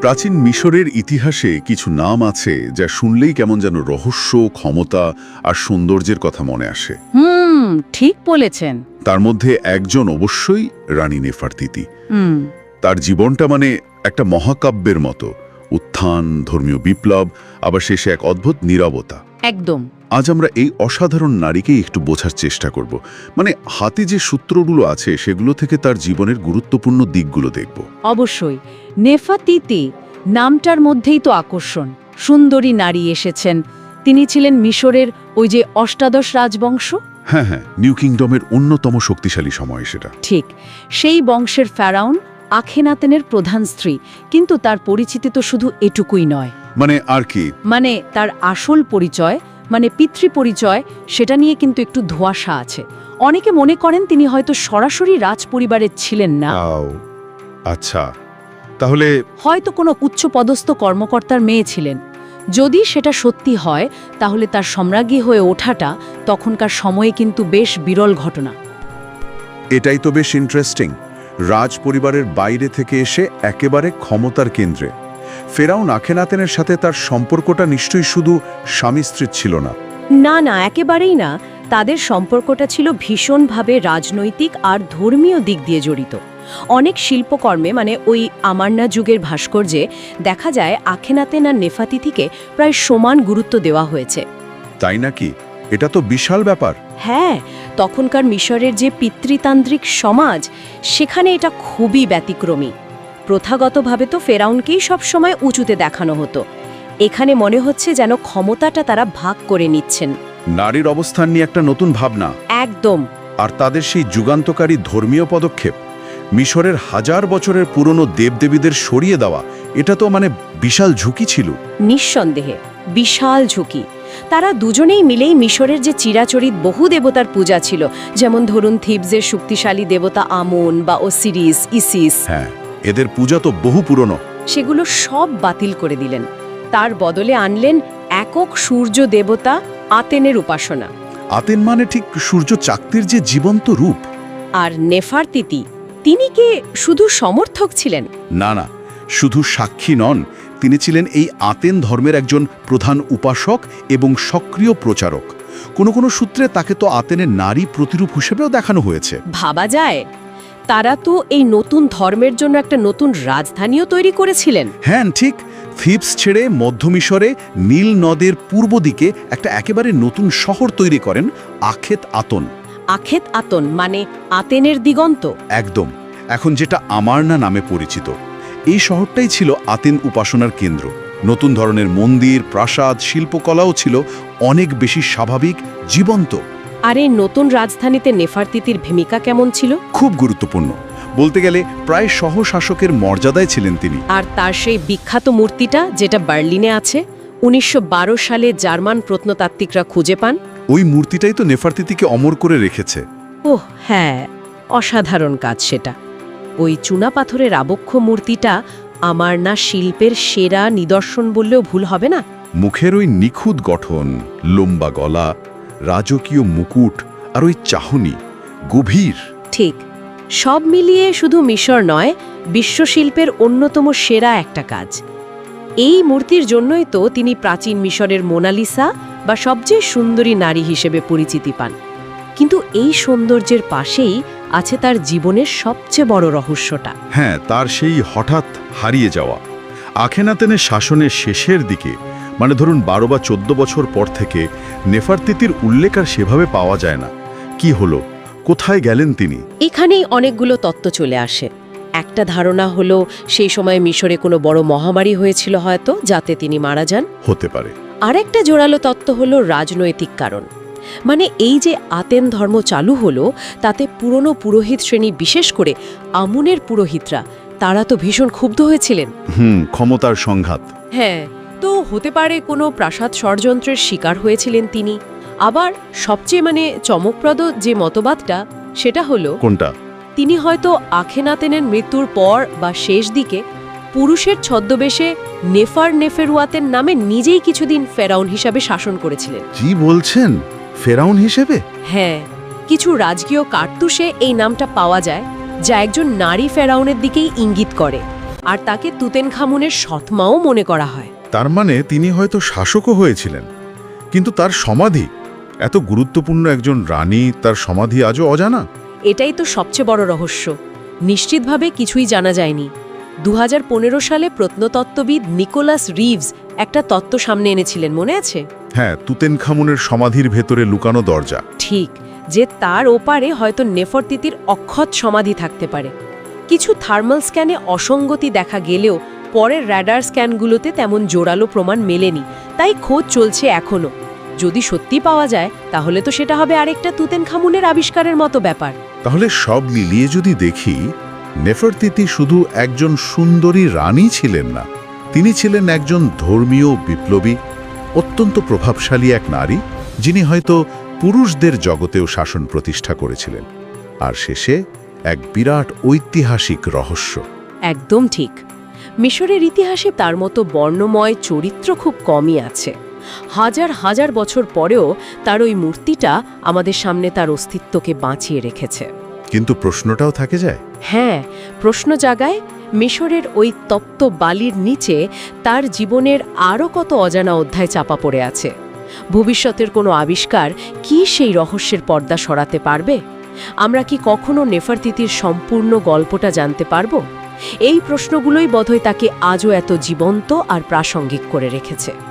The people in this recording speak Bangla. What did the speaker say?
প্রাচীন মিশরের ইতিহাসে কিছু নাম আছে যা শুনলেই কেমন যেন রহস্য ক্ষমতা আর সৌন্দর্যের কথা মনে আসে। হুম ঠিক বলেছেন। তার মধ্যে একজন অবশ্যই রানী নেফারতিতি হুম। তার জীবনটা মানে একটা মহাকাব্যের মতো। উত্থান ধর্মীয় বিপ্লব আবার শেষে এক অদ্ভুত নীরবতা। একদম। আজ আমরা এই অসাধারণ নারীকেই একটু বোঝার চেষ্টা করব। মানে হাতে যে সূত্রগুলো আছে সেগুলো থেকে তার জীবনের গুরুত্বপূর্ণ দিকগুলো দেখব। অবশ্যই। নেফাতিতি নামটার মধ্যেই তো আকর্ষণ। সুন্দরী নারী এসেছেন। তিনি ছিলেন মিশরের ওই যে অষ্টাদশ রাজবংশ? হ্যাঁ হ্যাঁ নিউ কিংডমের অন্যতম শক্তিশালী সময় সেটা। ঠিক। সেই বংশের ফ্যারাউন আখেনাতেনের প্রধান স্ত্রী। কিন্তু তার পরিচিতি তো শুধু এটুকুই নয়। মানে আর কি? মানে তার আসল পরিচয় মানে পিতৃ পরিচয় সেটা নিয়ে কিন্তু একটু ধোঁয়াশা আছে। অনেকে মনে করেন তিনি হয়তো সরাসরি রাজপরিবারের ছিলেন না। আচ্ছা। তাহলে হয়তো কোনো উচ্চপদস্থ কর্মকর্তার মেয়ে ছিলেন। যদি সেটা সত্যি হয় তাহলে তার সম্রাজ্ঞী হয়ে ওঠাটা তখনকার সময়ে কিন্তু বেশ বিরল ঘটনা। এটাই তো বেশ ইন্টারেস্টিং রাজ পরিবারের বাইরে থেকে এসে একেবারে ক্ষমতার কেন্দ্রে। ফেরাউন আখেনাতেনের সাথে তার সম্পর্কটা নিশ্চয়ই শুধু স্বামী স্ত্রীর ছিল না। না না একেবারেই না। তাদের সম্পর্কটা ছিল ভীষণভাবে রাজনৈতিক আর ধর্মীয় দিক দিয়ে জড়িত। অনেক শিল্পকর্মে মানে ওই আমারনা যুগের ভাস্কর্যে দেখা যায় আখেনাতেন আর নেফাতিথিকে প্রায় সমান গুরুত্ব দেওয়া হয়েছে। তাই নাকি? এটা তো বিশাল ব্যাপার। হ্যাঁ তখনকার মিশরের যে পিতৃতান্ত্রিক সমাজ সেখানে এটা খুবই ব্যতিক্রমী। প্রথাগতভাবে তো ফেরাউনকেই সবসময় উঁচুতে দেখানো হতো। এখানে মনে হচ্ছে যেন ক্ষমতাটা তারা ভাগ করে নিচ্ছেন। নারীর অবস্থান নিয়ে একটা নতুন ভাবনা। একদম। আর তাদের সেই যুগান্তকারী ধর্মীয় পদক্ষেপ মিশরের হাজার বছরের পুরনো দেবদেবীদের সরিয়ে দেওয়া এটা তো মানে বিশাল ঝুঁকি ছিল। নিঃসন্দেহে বিশাল ঝুঁকি। তারা দুজনেই মিলেই মিশরের যে চিরাচরিত বহু দেবতার পূজা ছিল যেমন ধরুন থিবসের শক্তিশালী দেবতা আমন বা ওসিরিস ইসিস। হ্যাঁ। এদের পূজা তো বহু পুরনো। সেগুলো সব বাতিল করে দিলেন। তার বদলে আনলেন একক সূর্য দেবতা আতেনের উপাসনা। আতেন মানে ঠিক সূর্য চাকতির যে জীবন্ত রূপ। আর নেফারতিতি তিনি কে শুধু সমর্থক ছিলেন? না না শুধু সাক্ষী নন তিনি ছিলেন এই আতেন ধর্মের একজন প্রধান উপাসক এবং সক্রিয় প্রচারক। কোনো কোনো সূত্রে তাকে তো আতেনের নারী প্রতিরূপ হিসেবেও দেখানো হয়েছে। ভাবা যায় তারা তো এই নতুন ধর্মের জন্য একটা নতুন রাজধানীও তৈরি করেছিলেন। হ্যাঁ ঠিক। থিপস ছেড়ে মধ্য মিশরে নীল নদের পূর্ব দিকে একটা একেবারে নতুন শহর তৈরি করেন আখেত আতন। আখেত আতন মানে আতেনের দিগন্ত। একদম। এখন যেটা আমারনা নামে পরিচিত। এই শহরটাই ছিল আতেন উপাসনার কেন্দ্র। নতুন ধরনের মন্দির প্রাসাদ শিল্পকলাও ছিল অনেক বেশি স্বাভাবিক জীবন্ত। আর এই নতুন রাজধানীতে নেফারতিতির ভূমিকা কেমন ছিল? খুব গুরুত্বপূর্ণ। বলতে গেলে প্রায় সহশাসকের মর্যাদায় ছিলেন তিনি। আর তার সেই বিখ্যাত মূর্তিটা যেটা বার্লিনে আছে উনিশশো বারো সালে জার্মান প্রত্নতাত্ত্বিকরা খুঁজে পান। ওই মূর্তিটাই তো নেফারতিতিকে অমর করে রেখেছে। ওহ হ্যাঁ অসাধারণ কাজ সেটা। ওই চুনা পাথরের আবক্ষ মূর্তিটা আমার না শিল্পের সেরা নিদর্শন বললেও ভুল হবে না? মুখের ওই নিখুঁত গঠন লম্বা গলা রাজকীয় মুকুট আর ওই চাহনি গভীর। ঠিক। সব মিলিয়ে শুধু মিশর নয় বিশ্বশিল্পের অন্যতম সেরা একটা কাজ। এই মূর্তির জন্যই তো তিনি প্রাচীন মিশরের মোনালিসা বা সবচেয়ে সুন্দরী নারী হিসেবে পরিচিতি পান। কিন্তু এই সৌন্দর্যের পাশেই আছে তার জীবনের সবচেয়ে বড় রহস্যটা। হ্যাঁ তার সেই হঠাৎ হারিয়ে যাওয়া। আখেনাতেনের শাসনের শেষের দিকে মানে ধরুন বারো বা চোদ্দ বছর পর থেকে নেফারতিতির উল্লেখ আর সেভাবে পাওয়া যায় না। কি হলো? কোথায় গেলেন তিনি? এখানেই অনেকগুলো তত্ত্ব চলে আসে। একটা ধারণা হলো সেই সময় মিশরে কোনো বড় মহামারী হয়েছিল হয়তো যাতে তিনি মারা যান। হতে পারে। আরেকটা জোরালো তত্ত্ব হলো রাজনৈতিক কারণ। মানে এই যে আতেন ধর্ম চালু হলো তাতে পুরনো পুরোহিত শ্রেণি বিশেষ করে আমুনের পুরোহিতরা তারা তো ভীষণ ক্ষুব্ধ হয়েছিলেন। হুম ক্ষমতার সংঘাত। হ্যাঁ। তো হতে পারে কোনো প্রাসাদ ষড়যন্ত্রের শিকার হয়েছিলেন তিনি। আবার সবচেয়ে মানে চমকপ্রদ যে মতবাদটা সেটা হলো কোনটা? তিনি হয়তো আখেনাতেনের মৃত্যুর পর বা শেষ দিকে পুরুষের ছদ্মবেশে নেফার নেফেরুয়াতের নামে নিজেই কিছুদিন ফেরাউন হিসাবে শাসন করেছিলেন। কি বলছেন ফেরাউন হিসেবে? হ্যাঁ কিছু রাজকীয় কার্তুসে এই নামটা পাওয়া যায় যা একজন নারী ফেরাউনের দিকেই ইঙ্গিত করে। আর তাকে তুতেন খামুনের সৎমাও মনে করা হয়। তার মানে তিনি হয়তো শাসকও হয়েছিলেন। কিন্তু তার সমাধি এত গুরুত্বপূর্ণ একজন রানী তার সমাধি আজও অজানা? এটাই তো সবচেয়ে বড় রহস্য। নিশ্চিতভাবে কিছুই জানা যায়নি। দুহাজার পনেরো সালে প্রত্নতত্ত্ববিদ নিকোলাস রিভস একটা তত্ত্ব সামনে এনেছিলেন মনে আছে? হ্যাঁ তুতেন খামুনের সমাধির ভেতরে লুকানো দরজা। ঠিক যে তার ওপারে হয়তো নেফরতিতির অক্ষত সমাধি থাকতে পারে। কিছু থার্মাল স্ক্যানে অসঙ্গতি দেখা গেলেও পরের র্যাডার স্ক্যানগুলোতে তেমন জোরালো প্রমাণ মেলেনি তাই খোঁজ চলছে এখনও যদি সত্যি পাওয়া যায় তাহলে তো সেটা হবে আরেকটা তুতেন খামুনের আবিষ্কারের মতো ব্যাপার। তাহলে সব মিলিয়ে যদি দেখি নেফারতিতি শুধু একজন সুন্দরী রানী ছিলেন না তিনি ছিলেন একজন ধর্মীয় বিপ্লবী অত্যন্ত প্রভাবশালী এক নারী যিনি হয়তো পুরুষদের জগতেও শাসন প্রতিষ্ঠা করেছিলেন। আর শেষে এক বিরাট ঐতিহাসিক রহস্য। একদম ঠিক। মিশরের ইতিহাসে তার মতো বর্ণময় চরিত্র খুব কমই আছে। হাজার হাজার বছর পরেও তার ওই মূর্তিটা আমাদের সামনে তার অস্তিত্বকে বাঁচিয়ে রেখেছে। কিন্তু প্রশ্নটাও থাকে যায়। হ্যাঁ প্রশ্ন জাগায় মিশরের ওই তপ্ত বালির নিচে তার জীবনের আরও কত অজানা অধ্যায় চাপা পড়ে আছে। ভবিষ্যতের কোনো আবিষ্কার কি সেই রহস্যের পর্দা সরাতে পারবে? আমরা কি কখনো নেফারতিতির সম্পূর্ণ গল্পটা জানতে পারব? এই প্রশ্নগুলোই বোধহয় তাকে আজও এত জীবন্ত আর প্রাসঙ্গিক করে রেখেছে।